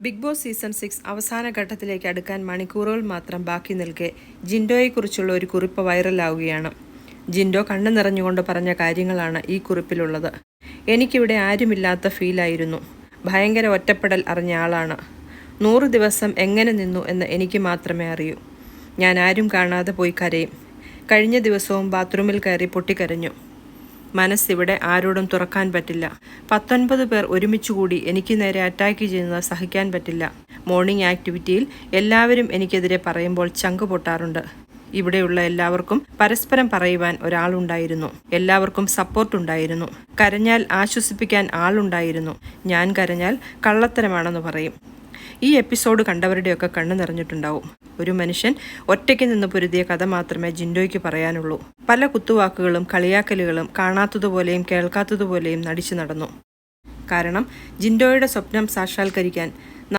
Big boss season six അവസാന ഘട്ടത്തിലേക്ക് അടുക്കാൻ മണിക്കൂറുകൾ മാത്രം ബാക്കി നിൽക്കെ ജിൻഡോയെക്കുറിച്ചുള്ള ഒരു കുറിപ്പ് വൈറലാവുകയാണ്. ജിൻഡോ കണ്ണു നിറഞ്ഞുകൊണ്ട് പറഞ്ഞ കാര്യങ്ങളാണ് ഈ കുറിപ്പിലുള്ളത്. എനിക്കിവിടെ ആരുമില്ലാത്ത ഫീലായിരുന്നു. ഭയങ്കര ഒറ്റപ്പെടൽ അറിഞ്ഞ ആളാണ്. നൂറ് ദിവസം എങ്ങനെ നിന്നു എന്ന് എനിക്ക് മാത്രമേ അറിയൂ. ഞാൻ ആരും കാണാതെ പോയി കരയും. കഴിഞ്ഞ ദിവസവും ബാത്റൂമിൽ കയറി പൊട്ടിക്കരഞ്ഞു. മനസ്സിവിടെ ആരോടും തുറക്കാൻ പറ്റില്ല. പത്തൊൻപത് പേർ ഒരുമിച്ചുകൂടി എനിക്ക് നേരെ അറ്റാക്ക് ചെയ്യുന്നത് സഹിക്കാൻ പറ്റില്ല. മോർണിംഗ് ആക്ടിവിറ്റിയിൽ എല്ലാവരും എനിക്കെതിരെ പറയുമ്പോൾ ചങ്ക് പൊട്ടാറുണ്ട്. ഇവിടെയുള്ള എല്ലാവർക്കും പരസ്പരം പറയുവാൻ ഒരാളുണ്ടായിരുന്നു. എല്ലാവർക്കും സപ്പോർട്ട് ഉണ്ടായിരുന്നു. കരഞ്ഞാൽ ആശ്വസിപ്പിക്കാൻ ആളുണ്ടായിരുന്നു. ഞാൻ കരഞ്ഞാൽ കള്ളത്തരമാണെന്ന് പറയും. ഈ എപ്പിസോഡ് കണ്ടവരുടെയൊക്കെ കണ്ണു നിറഞ്ഞിട്ടുണ്ടാവും. ഒരു മനുഷ്യൻ ഒറ്റയ്ക്ക് നിന്ന് പൊരുതിയ കഥ മാത്രമേ ജിൻഡോയ്ക്ക് പറയാനുള്ളൂ. പല കുത്തുവാക്കുകളും കളിയാക്കലുകളും കാണാത്തതുപോലെയും കേൾക്കാത്തതുപോലെയും നടിച്ചു നടന്നു. കാരണം ജിൻഡോയുടെ സ്വപ്നം സാക്ഷാത്കരിക്കാൻ